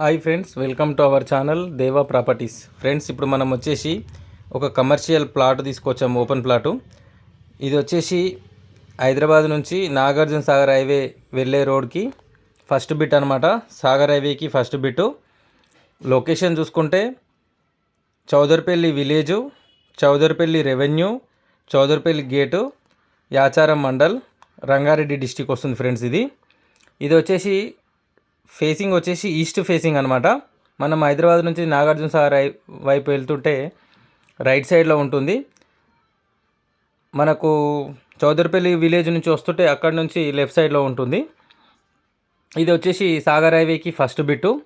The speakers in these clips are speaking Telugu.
Hi friends welcome to our channel Deva properties. Friends ఇప్పుడు మనం వచ్చేసి ఒక కమర్షియల్ ప్లాట్ తీసుకొచ్చాము ఓపెన్ ప్లాటు. ఇది వచ్చేసి హైదరాబాద్ నుంచి నాగార్జున సాగర్ హైవే వెళ్ళే రోడ్కి ఫస్ట్ బిట్ అనమాట సాగర్ హైవేకి ఫస్ట్ బిట్టు లొకేషన్ చూసుకుంటే Chowdaripally village Chowdaripally revenue Chowdaripally gate Yacharam mandal Rangareddy district వస్తుంది ఫ్రెండ్స్ ఇది. ఇది వచ్చేసి ఫేసింగ్ వచ్చేసి ఈస్ట్ ఫేసింగ్ అనమాట మనం హైదరాబాద్ నుంచి నాగార్జున సాగర్ వైపు వెళ్తుంటే రైట్ సైడ్లో ఉంటుంది. మనకు చౌదరిపల్లి విలేజ్ నుంచి వస్తుంటే అక్కడ నుంచి లెఫ్ట్ సైడ్లో ఉంటుంది. ఇది వచ్చేసి సాగర్ హైవేకి ఫస్ట్ బిట్టు.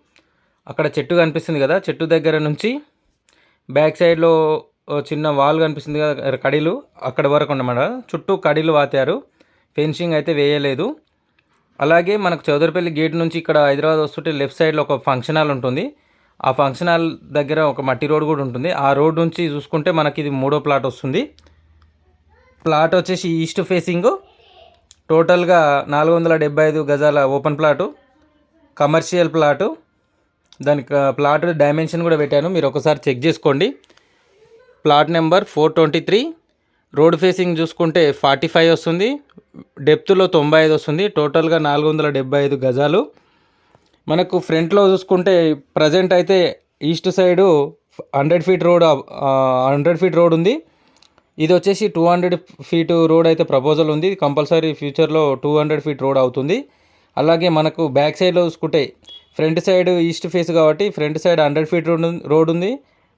అక్కడ చెట్టు కనిపిస్తుంది కదా చెట్టు దగ్గర నుంచి బ్యాక్ సైడ్లో చిన్న వాల్ కనిపిస్తుంది కదా కడీలు. అక్కడ వరకు అన్నమాట. చుట్టూ కడీలు వాతారు. ఫెన్సింగ్ అయితే వేయలేదు. అలాగే మనకు చౌదరిపల్లి గేట్ నుంచి ఇక్కడ హైదరాబాద్ వస్తుంటే లెఫ్ట్ సైడ్లో ఒక ఫంక్షన్ హాల్ ఉంటుంది. ఆ ఫంక్షన్ హాల్ దగ్గర ఒక మట్టి రోడ్ కూడా ఉంటుంది. ఆ రోడ్ నుంచి చూసుకుంటే మనకి ఇది మూడో ప్లాట్ వస్తుంది. ప్లాట్ వచ్చేసి ఈస్ట్ ఫేసింగ్ టోటల్గా నాలుగు వందల డెబ్బై ఐదు గజాల ఓపెన్ ప్లాటు కమర్షియల్ ప్లాటు దానికి ప్లాట్ డైమెన్షన్ కూడా పెట్టాను. మీరు ఒకసారి చెక్ చేసుకోండి. Plot number four twenty three road facing చూసుకుంటే ఫార్టీ ఫైవ్ వస్తుంది డెప్త్లో తొంభై ఐదు వస్తుంది టోటల్గా నాలుగు వందల డెబ్బై ఐదు గజాలు. మనకు ఫ్రంట్లో చూసుకుంటే ప్రజెంట్ అయితే east side hundred feet road hundred feet road ఉంది. ఇది వచ్చేసి టూ హండ్రెడ్ ఫీట్ రోడ్ అయితే ప్రపోజల్ ఉంది. కంపల్సరీ ఫ్యూచర్లో టూ హండ్రెడ్ ఫీట్ రోడ్ అవుతుంది. అలాగే మనకు బ్యాక్ సైడ్లో చూసుకుంటే ఫ్రంట్ సైడ్ ఈస్ట్ ఫేస్ కాబట్టి front side hundred feet road road ఉంది.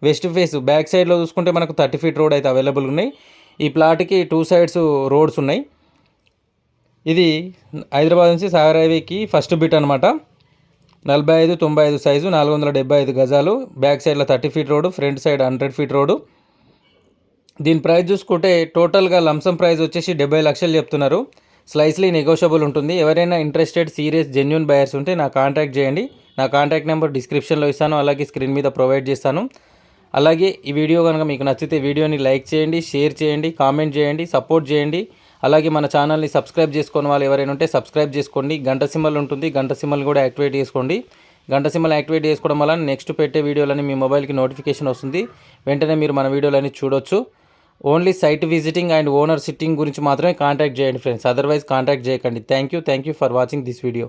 వెస్ట్ ఫేస్ బ్యాక్ సైడ్లో చూసుకుంటే మనకు థర్టీ ఫీట్ రోడ్ అయితే అవైలబుల్ ఉన్నాయి. ఈ ప్లాట్కి టూ సైడ్స్ రోడ్స్ ఉన్నాయి. ఇది హైదరాబాద్ నుంచి సాగర్ హైవేకి ఫస్ట్ బిట్ అనమాట నలభై ఐదు తొంభై ఐదు సైజు నాలుగు వందల డెబ్బై ఐదు గజాలు. బ్యాక్ సైడ్లో thirty feet road front side hundred feet road. దీని ప్రైస్ చూసుకుంటే టోటల్గా లంసం ప్రైస్ వచ్చేసి డెబ్బై లక్షలు చెప్తున్నారు. స్లైస్లీ నెగోషియబుల్ ఉంటుంది. ఎవరైనా ఇంట్రెస్టెడ్ సీరియస్ జెన్యున్ బయర్స్ ఉంటే నా కాంటాక్ట్ చేయండి. నా కాంటాక్ట్ నెంబర్ డిస్క్రిప్షన్లో ఇస్తాను. అలాగే స్క్రీన్ మీద ప్రొవైడ్ చేస్తాను. అలాగే ఈ వీడియో కనుక మీకు నచ్చితే వీడియోని లైక్ చేయండి షేర్ చేయండి కామెంట్ చేయండి సపోర్ట్ చేయండి. అలాగే మన ఛానల్ని సబ్స్క్రైబ్ చేసుకున్న వాళ్ళు ఎవరైనా ఉంటే సబ్స్క్రైబ్ చేసుకోండి. గంట సింబల్ ఉంటుంది గంట సింబల్ కూడా యాక్టివేట్ చేసుకోండి. గంట సింబల్ యాక్టివేట్ చేసుకోవడం వల్ల నెక్స్ట్ పెట్టే వీడియోలని మీ మొబైల్కి నోటిఫికేషన్ వస్తుంది. వెంటనే మీరు మన వీడియోలన్నీ చూడొచ్చు. Only site visiting and owner sitting గురించి మాత్రమే కాంటాక్ట్ చేయండి ఫ్రెండ్స్. అదర్వైజ్ కాంటాక్ట్ చేయకండి. Thank you thank you for watching this video.